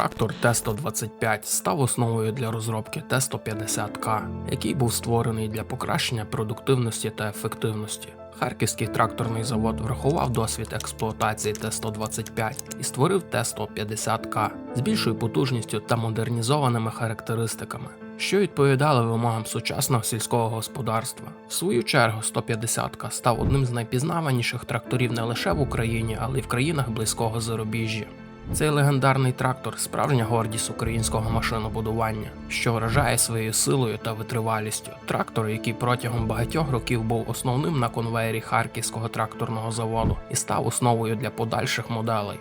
Трактор Т-125 став основою для розробки Т-150К, який був створений для покращення продуктивності та ефективності. Харківський тракторний завод врахував досвід експлуатації Т-125 і створив Т-150К з більшою потужністю та модернізованими характеристиками, що відповідали вимогам сучасного сільського господарства. В свою чергу 150К став одним з найпізнаваніших тракторів не лише в Україні, але й в країнах близького зарубіжжя. Цей легендарний трактор справжня гордість українського машинобудування, що вражає своєю силою та витривалістю. Трактор, який протягом багатьох років був основним на конвеєрі Харківського тракторного заводу і став основою для подальших моделей.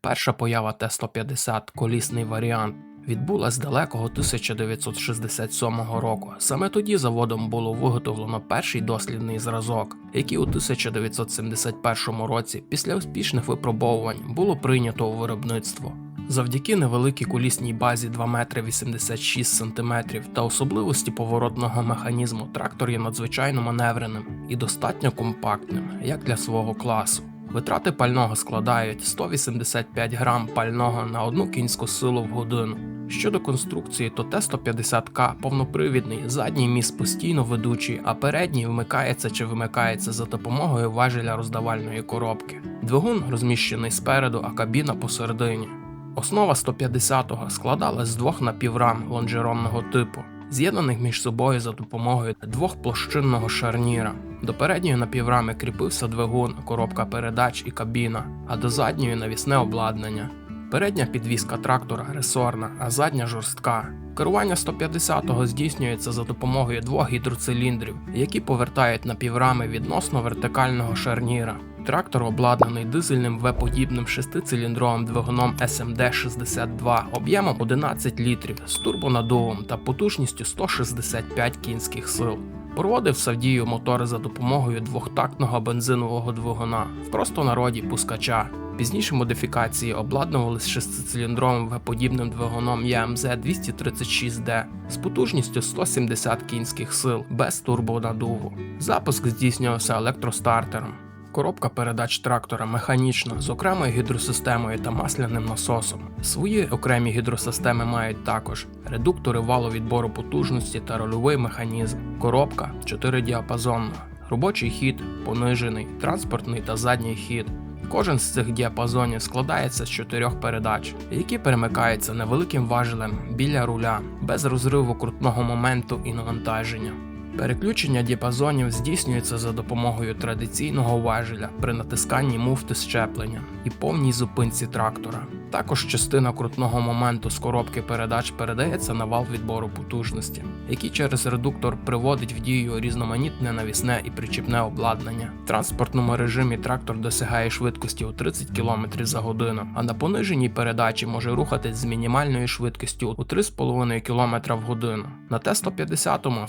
Перша поява Т-150 колісний варіант відбулась далекого 1967 року. Саме тоді заводом було виготовлено перший дослідний зразок, який у 1971 році, після успішних випробовувань, було прийнято у виробництво. Завдяки невеликій колісній базі 2 метри 86 см та особливості поворотного механізму трактор є надзвичайно маневреним і достатньо компактним, як для свого класу. Витрати пального складають 185 грам пального на одну кінську силу в годину. Щодо конструкції, то Т-150К повнопривідний, задній міст постійно ведучий, а передній вмикається чи вимикається за допомогою важеля роздавальної коробки. Двигун розміщений спереду, а кабіна посередині. Основа 150-го складалась з двох напіврам лонжеронного типу, з'єднаних між собою за допомогою двохплощинного шарніра. До передньої напіврами кріпився двигун, коробка передач і кабіна, а до задньої навісне обладнання. Передня підвізка трактора ресорна, а задня жорстка. Керування 150-го здійснюється за допомогою двох гідроциліндрів, які повертають напіврами відносно вертикального шарніра. Трактор обладнаний дизельним В-подібним шестициліндровим двигуном SMD-62 об'ємом 11 літрів з турбонадувом та потужністю 165 кінських сил. Проводив Савдію мотори за допомогою двохтактного бензинового двигуна, в простонароді пускача. Пізніші модифікації обладнувалися шестициліндровим В-подібним двигуном ЯМЗ 236D з потужністю 170 кінських сил без турбонадуву. Запуск здійснювався електростартером. Коробка передач трактора механічна з окремою гідросистемою та масляним насосом. Свої окремі гідросистеми мають також редуктори валовідбору потужності та рольовий механізм, коробка 4 діапазонна, робочий хід, понижений, транспортний та задній хід. Кожен з цих діапазонів складається з чотирьох передач, які перемикаються невеликим важелем біля руля, без розриву крутного моменту і навантаження. Переключення діапазонів здійснюється за допомогою традиційного важеля при натисканні муфти щеплення і повній зупинці трактора. Також частина крутного моменту з коробки передач передається на вал відбору потужності, який через редуктор приводить в дію різноманітне навісне і причіпне обладнання. В транспортному режимі трактор досягає швидкості у 30 км за годину, а на пониженій передачі може рухатись з мінімальною швидкістю у 3,5 км в годину. На Т-150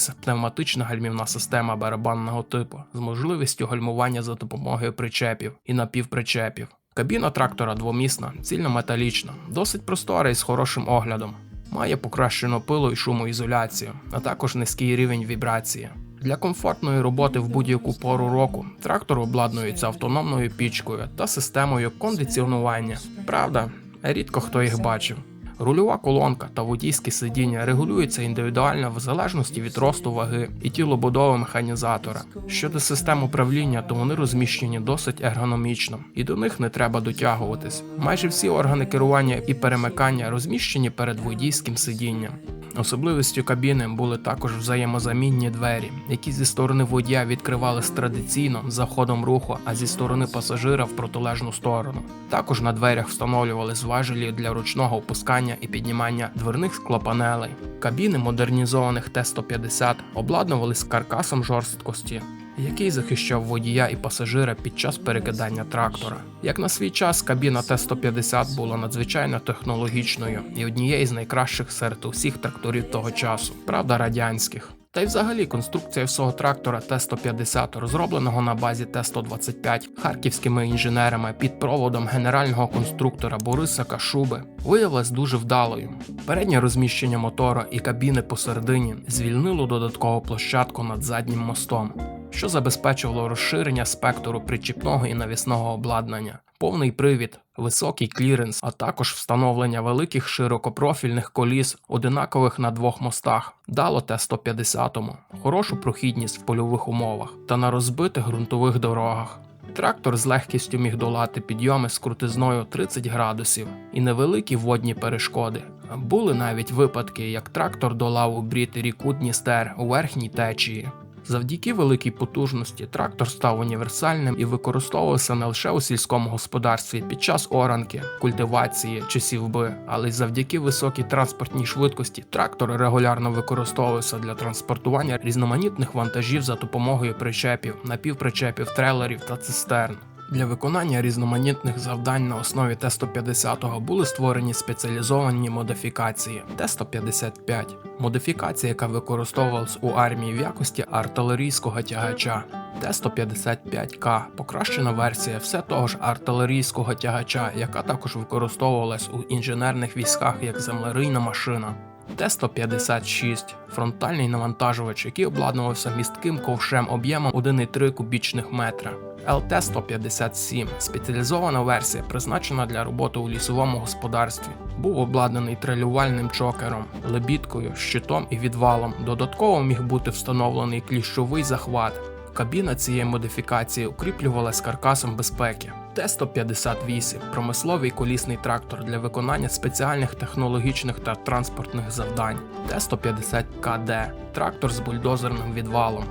встановлювалася пневматична гальмівна система барабанного типу з можливістю гальмування за допомогою причепів і напівпричепів. Кабіна трактора двомісна, цільнометалічна, досить простора і з хорошим оглядом. Має покращену пилу і шумоізоляцію, а також низький рівень вібрації. Для комфортної роботи в будь-яку пору року трактор обладнується автономною пічкою та системою кондиціонування. Правда, рідко хто їх бачив. Рульова колонка та водійське сидіння регулюються індивідуально в залежності від росту ваги і тілобудови механізатора. Щодо систем управління, то вони розміщені досить ергономічно, і до них не треба дотягуватись. Майже всі органи керування і перемикання розміщені перед водійським сидінням. Особливістю кабіни були також взаємозамінні двері, які зі сторони водія відкривались традиційно за ходом руху, а зі сторони пасажира в протилежну сторону. Також на дверях встановлювали зважелі для ручного опускання і піднімання дверних склопанелей. Кабіни модернізованих Т-150 обладнувались каркасом жорсткості, який захищав водія і пасажира під час перекидання трактора. Як на свій час, кабіна Т-150 була надзвичайно технологічною і однією з найкращих серед усіх тракторів того часу, правда, радянських. Та й взагалі конструкція всього трактора Т-150, розробленого на базі Т-125 харківськими інженерами під проводом генерального конструктора Бориса Кашуби, виявилась дуже вдалою. Переднє розміщення мотора і кабіни посередині звільнило додаткову площадку над заднім мостом. Що забезпечувало розширення спектру причіпного і навісного обладнання, повний привід, високий кліренс, а також встановлення великих широкопрофільних коліс, одинакових на двох мостах, дало Т-150, хорошу прохідність в польових умовах та на розбитих ґрунтових дорогах. Трактор з легкістю міг долати підйоми з крутизною 30 градусів і невеликі водні перешкоди. Були навіть випадки, як трактор долав у брід ріку Дністер у верхній течії. Завдяки великій потужності трактор став універсальним і використовувався не лише у сільському господарстві під час оранки, культивації чи сівби, але й завдяки високій транспортній швидкості трактор регулярно використовувався для транспортування різноманітних вантажів за допомогою причепів, напівпричепів, трейлерів та цистерн. Для виконання різноманітних завдань на основі Т-150 були створені спеціалізовані модифікації Т-155, модифікація, яка використовувалась у армії в якості артилерійського тягача. Т-155К покращена версія все того ж артилерійського тягача, яка також використовувалась у інженерних військах як землерийна машина. Т-156 фронтальний навантажувач, який обладнувався містким ковшем об'ємом 1,3 кубічних метра. ЛТ-157 спеціалізована версія, призначена для роботи у лісовому господарстві. Був обладнаний трелювальним чокером, лебідкою, щитом і відвалом. Додатково міг бути встановлений кліщовий захват. Кабіна цієї модифікації укріплювалась каркасом безпеки. Т-158 промисловий колісний трактор для виконання спеціальних технологічних та транспортних завдань. Т-150КД трактор з бульдозерним відвалом.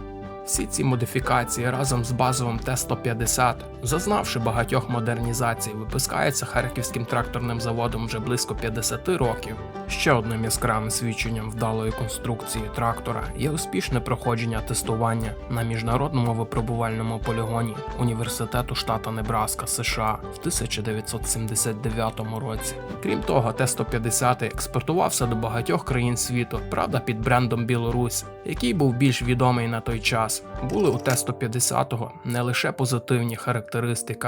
Всі ці модифікації разом з базовим Т-150, зазнавши багатьох модернізацій, випускаються харківським тракторним заводом вже близько 50 років. Ще одним яскравим свідченням вдалої конструкції трактора є успішне проходження тестування на міжнародному випробувальному полігоні Університету штата Небраска США в 1979 році. Крім того, Т-150 експортувався до багатьох країн світу, правда, під брендом Білорусь, який був більш відомий на той час. Були у Т-150 не лише позитивні характеристики,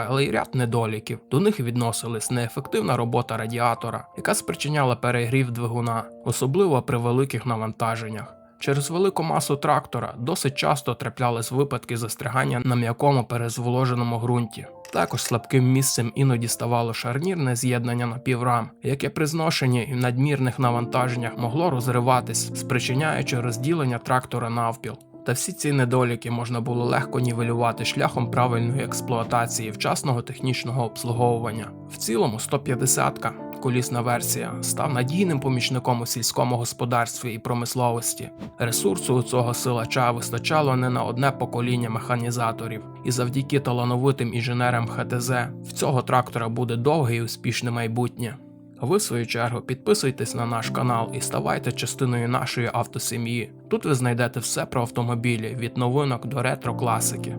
але й ряд недоліків. До них відносились неефективна робота радіатора, яка спричиняла перегрів двигуна, особливо при великих навантаженнях. Через велику масу трактора досить часто траплялись випадки застрягання на м'якому перезволоженому ґрунті. Також слабким місцем іноді ставало шарнірне з'єднання напіврам, яке при зношенні і надмірних навантаженнях могло розриватись, спричиняючи розділення трактора навпіл. Та всі ці недоліки можна було легко нівелювати шляхом правильної експлуатації, вчасного технічного обслуговування. В цілому 150-ка колісна версія став надійним помічником у сільському господарстві і промисловості. Ресурсу у цього силача вистачало не на одне покоління механізаторів, і завдяки талановитим інженерам ХТЗ в цього трактора буде довге і успішне майбутнє. Ви, в свою чергу, підписуйтесь на наш канал і ставайте частиною нашої автосім'ї. Тут ви знайдете все про автомобілі від новинок до ретро класики.